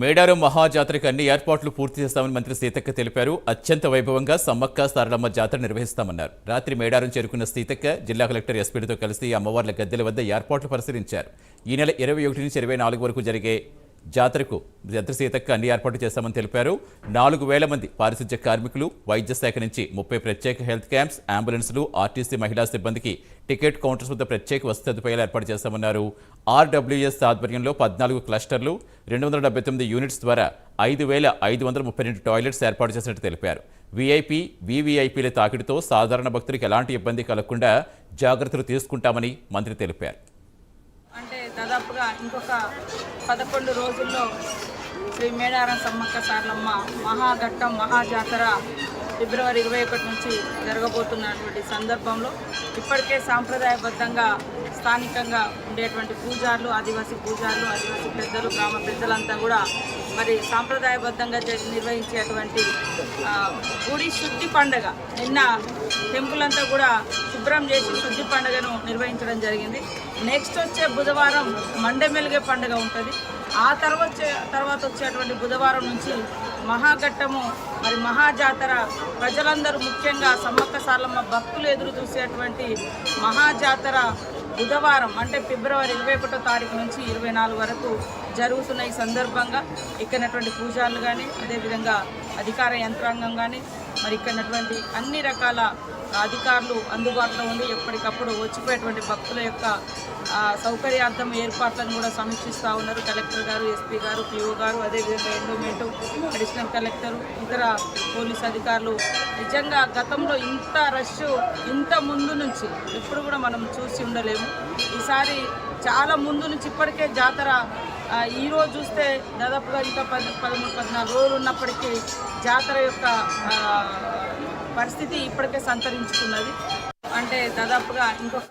మేడారం మహాజాతరకు అన్ని ఏర్పాట్లు పూర్తి చేస్తామని మంత్రి సీతక్క తెలిపారు. అత్యంత వైభవంగా సమ్మక్క సారలమ్మ జాతర నిర్వహిస్తామన్నారు. రాత్రి మేడారం చేరుకున్న సీతక్క జిల్లా కలెక్టర్ ఎస్పీలతో కలిసి అమ్మవార్ల గద్దెల వద్ద ఏర్పాట్లు పరిశీలించారు. ఈ నెల ఇరవై ఒకటి నుంచి ఇరవై నాలుగు వరకు జరిగే జాతరకు మంత్రి సీతక్క అన్ని ఏర్పాట్లు చేస్తామని తెలిపారు. నాలుగు వేల మంది పారిశుధ్య కార్మికులు వైద్య శాఖ నుంచి ముప్పై ప్రత్యేక హెల్త్ క్యాంప్స్ అంబులెన్సులు ఆర్టీసీ మహిళా సిబ్బందికి టికెట్ కౌంటర్స్ వద్ద ప్రత్యేక వసతి ఏర్పాటు చేస్తామన్నారు. ఆర్డబ్ల్యూఎస్ ఆధ్వర్యంలో పద్నాలుగు క్లస్టర్లు రెండు వందల డెబ్బై తొమ్మిది యూనిట్స్ ద్వారా ఐదు వేల ఐదు వందల ముప్పై రెండు టాయిలెట్స్ ఏర్పాటు చేసినట్టు తెలిపారు. వీఐపీ వీవీఐపీల తాకిడితో సాధారణ భక్తులకు ఎలాంటి ఇబ్బంది కలగకుండా జాగ్రత్తలు తీసుకుంటామని మంత్రి తెలిపారు. ఇంకొక పదకొండు రోజుల్లో శ్రీ మేడారం సమ్మక్క సార్లమ్మ మహాఘట్టం మహాజాతర ఫిబ్రవరి ఇరవై ఒకటి నుంచి జరగబోతున్నటువంటి సందర్భంలో ఇప్పటికే సాంప్రదాయబద్ధంగా స్థానికంగా ఉండేటువంటి పూజారులు ఆదివాసీ పూజారులు ఆదివాసీ పెద్దలు గ్రామ పెద్దలంతా కూడా మరి సాంప్రదాయబద్ధంగా జ- నిర్వహించేటువంటి గుడి శుద్ధి పండగ నిన్న టెంపుల్ అంతా కూడా శుభ్రం చేసి శుద్ధి పండుగను నిర్వహించడం జరిగింది. నెక్స్ట్ వచ్చే బుధవారం మండెమెలిగే పండుగ ఉంటుంది. ఆ తర్వాత తర్వాత వచ్చేటువంటి బుధవారం నుంచి మహాఘట్టము మరి మహాజాతర ప్రజలందరూ ముఖ్యంగా సమ్మక్క సార్లమ్మ భక్తులు ఎదురు చూసేటువంటి మహాజాతర బుధవారం అంటే ఫిబ్రవరి ఇరవై ఒకటో తారీఖు నుంచి ఇరవై నాలుగు వరకు జరుగుతున్న ఈ సందర్భంగా ఇక్కడటువంటి పూజారులు కానీ అదేవిధంగా అధికార యంత్రాంగం కానీ మరి ఇక్కడటువంటి అన్ని రకాల అధికారులు అందుబాటులో ఉండి ఎప్పటికప్పుడు వచ్చిపోయేటువంటి భక్తుల యొక్క సౌకర్యార్థం ఏర్పాట్లను కూడా సమీక్షిస్తూ ఉన్నారు. కలెక్టర్ గారు ఎస్పీ గారు పిఓ గారు అదేవిధంగా ఎండోమెంటు అడిషనల్ కలెక్టర్ ఇతర పోలీస్ అధికారులు. నిజంగా గతంలో ఇంత రష్ ఇంత ముందు నుంచి ఎప్పుడు కూడా మనం చూసి ఉండలేము. ఈసారి చాలా ముందు నుంచి ఇప్పటికే జాతర ఈరోజు ఈ రోజు చూస్తే దాదాపుగా ఇంకా పది పదమూడు పద్నాలుగు రోజులు ఉన్నప్పటికీ జాతర యొక్క పరిస్థితి ఇప్పటికే సంతరించుకున్నది. అంటే దాదాపుగా ఇంకొక